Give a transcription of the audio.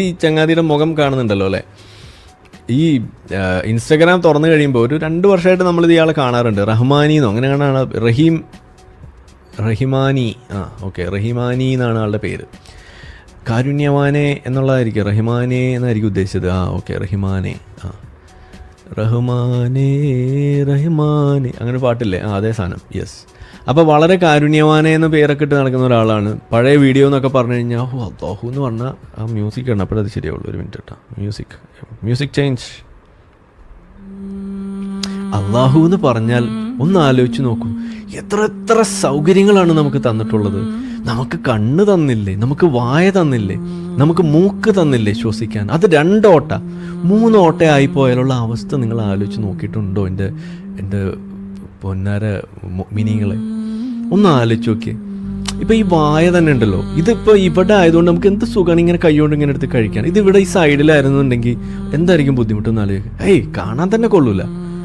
ഈ ചങ്ങാതിയുടെ മുഖം കാണുന്നുണ്ടല്ലോ അല്ലേ? ഈ ഇൻസ്റ്റാഗ്രാം തുറന്നു കഴിയുമ്പോൾ ഒരു രണ്ട് വർഷമായിട്ട് നമ്മൾ ഇയാളെ കാണാറുണ്ട്. റഹ്മാനി എന്നോ അങ്ങനെ കാണാണ് റഹീം റഹിമാനി ആ ഓക്കെ റഹിമാനി എന്നാണ് ആളുടെ പേര്. കാരുണ്യവാനെ എന്നുള്ളതായിരിക്കും. റഹിമാനെ എന്നായിരിക്കും ഉദ്ദേശിച്ചത്. ആ ഓക്കെ റഹിമാനെ ആ. റഹ്മാനേ റഹ്മാനെ. അങ്ങനെ പാട്ടില്ലേ? ആ അതേ സാധനം. യെസ് അപ്പോൾ വളരെ കാരുണ്യവാനെ എന്ന പേരൊക്കെ ഇട്ട് നടക്കുന്ന ഒരാളാണ്. പഴയ വീഡിയോ എന്നൊക്കെ പറഞ്ഞു കഴിഞ്ഞാൽ ഓ അള്ളാഹു എന്ന് പറഞ്ഞാൽ ആ മ്യൂസിക് ആണ്. അപ്പോഴത് ശരിയാവുള്ളൂ. ഒരു മിനിറ്റ് കേട്ടോ മ്യൂസിക് മ്യൂസിക് ചേഞ്ച് അള്ളാഹു എന്ന് പറഞ്ഞാൽ ഒന്ന് ആലോചിച്ച് നോക്കൂ. എത്ര എത്ര സൗകര്യങ്ങളാണ് നമുക്ക് തന്നിട്ടുള്ളത്. നമുക്ക് കണ്ണ് തന്നില്ലേ? നമുക്ക് വായ തന്നില്ലേ? നമുക്ക് മൂക്ക് തന്നില്ലേ ശ്വസിക്കാൻ? അത് രണ്ടോട്ട. മൂന്നോട്ടയായി പോയാലുള്ള അവസ്ഥ നിങ്ങൾ ആലോചിച്ച് നോക്കിയിട്ടുണ്ടോ എന്റെ എന്റെ പൊന്നാര മിനിങ്ങളെ? ഒന്ന് ആലോചിച്ച് നോക്കിയേ. ഇപ്പൊ ഈ വായ തന്നെ ഉണ്ടല്ലോ. ഇതിപ്പോ ഇവിടെ ആയതുകൊണ്ട് നമുക്ക് എന്ത് സുഖമാണ് ഇങ്ങനെ കൈകൊണ്ട് ഇങ്ങനെ എടുത്ത് കഴിക്കാൻ? ഇത് ഇവിടെ ഈ സൈഡിലായിരുന്നുണ്ടെങ്കിൽ എന്തായിരിക്കും ബുദ്ധിമുട്ടെന്ന് ആലോചിക്കുക ഏയ് കാണാൻ തന്നെ കൊള്ളൂല.